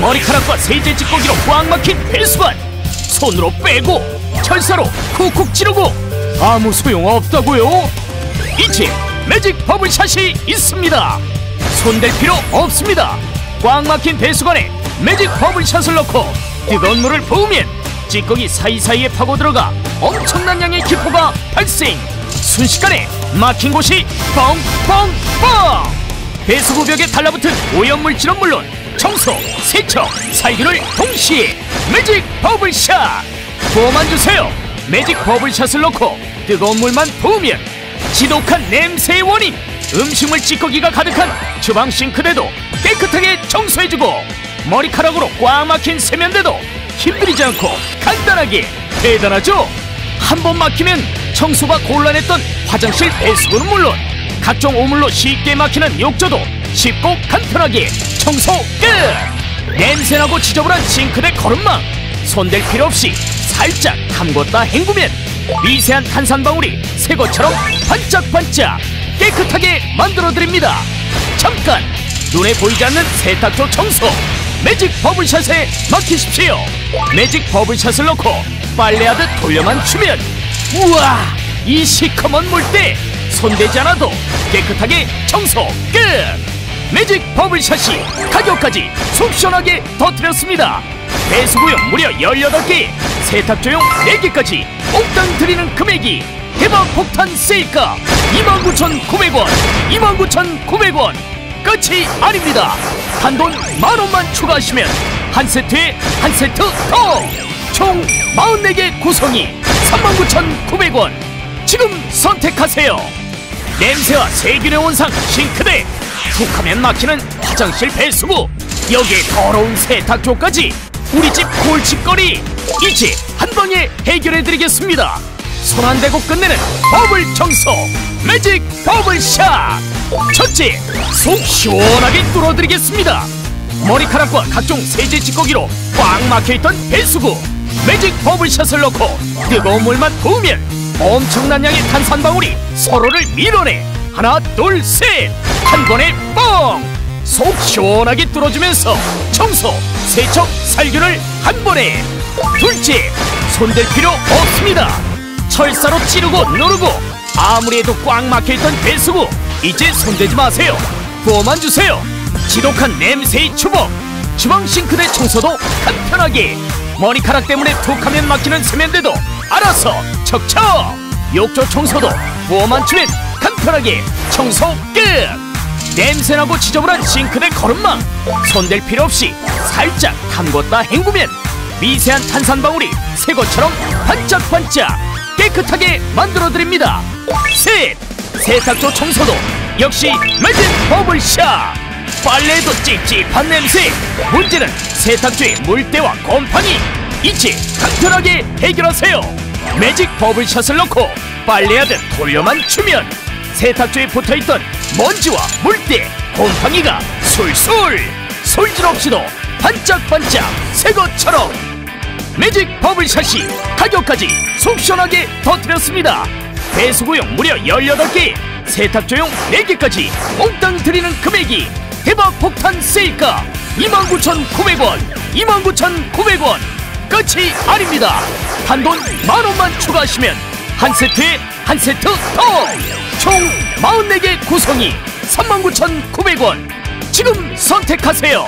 머리카락과 세제 찌꺼기로 꽉 막힌 배수관 손으로 빼고 철사로 쿡쿡 찌르고 아무 소용 없다고요? 이제 매직 버블샷이 있습니다. 손댈 필요 없습니다. 꽉 막힌 배수관에 매직 버블샷을 넣고 뜨거운 물을 부으면 찌꺼기 사이사이에 파고 들어가 엄청난 양의 기포가 발생. 순식간에 막힌 곳이 뻥뻥뻥. 배수구 벽에 달라붙은 오염물질은 물론 청소, 세척, 살균을 동시에 매직 버블샷. 부어만 주세요. 매직 버블샷을 넣고 뜨거운 물만 부으면 지독한 냄새의 원인 음식물 찌꺼기가 가득한 주방 싱크대도 깨끗하게 청소해주고 머리카락으로 꽉 막힌 세면대도 힘들이지 않고 간단하게 대단하죠? 한 번 막히면 청소가 곤란했던 화장실 배수구는 물론 각종 오물로 쉽게 막히는 욕조도 쉽고 간편하게 청소 끝! 냄새나고 지저분한 싱크대 거름망 손댈 필요 없이 살짝 담궜다 헹구면 미세한 탄산방울이 새 것처럼 반짝반짝 깨끗하게 만들어드립니다. 잠깐! 눈에 보이지 않는 세탁조 청소! 매직 버블샷에 맡기십시오. 매직 버블샷을 넣고 빨래하듯 돌려만 주면 우와! 이 시커먼 물때 손대지 않아도 깨끗하게 청소 끝 매직 버블샷이 가격까지 속 시원하게 터뜨렸습니다. 배수구용 무려 18개 세탁조용 4개까지 옥당 드리는 금액이 대박 폭탄 세일가 29,900원 29,900원 끝이 아닙니다. 단돈 만원만 추가하시면 한 세트에 한 세트 더 총 44개 구성이 39,900원. 지금 선택하세요. 냄새와 세균의 원상 싱크대 툭하면 막히는 화장실 배수구. 여기에 더러운 세탁조까지. 우리 집 골칫거리. 이제 한 방에 해결해드리겠습니다. 손 안 대고 끝내는 버블 청소. 매직 버블샷. 첫째 속 시원하게 뚫어드리겠습니다. 머리카락과 각종 세제 찌꺼기로 꽉 막혀있던 배수구. 매직 버블샷을 넣고 뜨거운 물만 부으면 엄청난 양의 탄산방울이 서로를 밀어내 하나 둘 셋! 한 번에 뻥! 속 시원하게 뚫어주면서 청소, 세척, 살균을 한 번에! 둘째, 손댈 필요 없습니다. 철사로 찌르고 누르고 아무리 해도 꽉 막혀있던 배수구 이제 손대지 마세요. 부어만 주세요. 지독한 냄새의 주먹 주방 싱크대 청소도 간편하게! 머리카락 때문에 툭하면 막히는 세면대도 알아서 척척! 욕조 청소도 부어만 주면 간 편하게 청소 끝! 냄새나고 지저분한 싱크대 거름망! 손댈 필요 없이 살짝 담궜다 헹구면 미세한 탄산방울이 새 것처럼 반짝반짝 깨끗하게 만들어드립니다. 셋! 세탁조 청소도 역시 매직 버블샷! 빨래에도 찝찝한 냄새! 문제는 세탁조의 물때와 곰팡이! 이제 간편하게 해결하세요! 매직 버블샷을 넣고 빨래하듯 돌려만 주면 세탁조에 붙어있던 먼지와 물때 곰팡이가 술술 솔질 없이도 반짝반짝 새 것처럼 매직 버블샷이 가격까지 속 시원하게 터뜨렸습니다. 배수구용 무려 18개 세탁조용 4개까지 몽땅 드리는 금액이 대박 폭탄 세일가 29,900원 29,900원 끝이 아닙니다. 한 돈 만원만 추가하시면 한 세트에 한 세트 더 총 44개 구성이 39,900원. 지금 선택하세요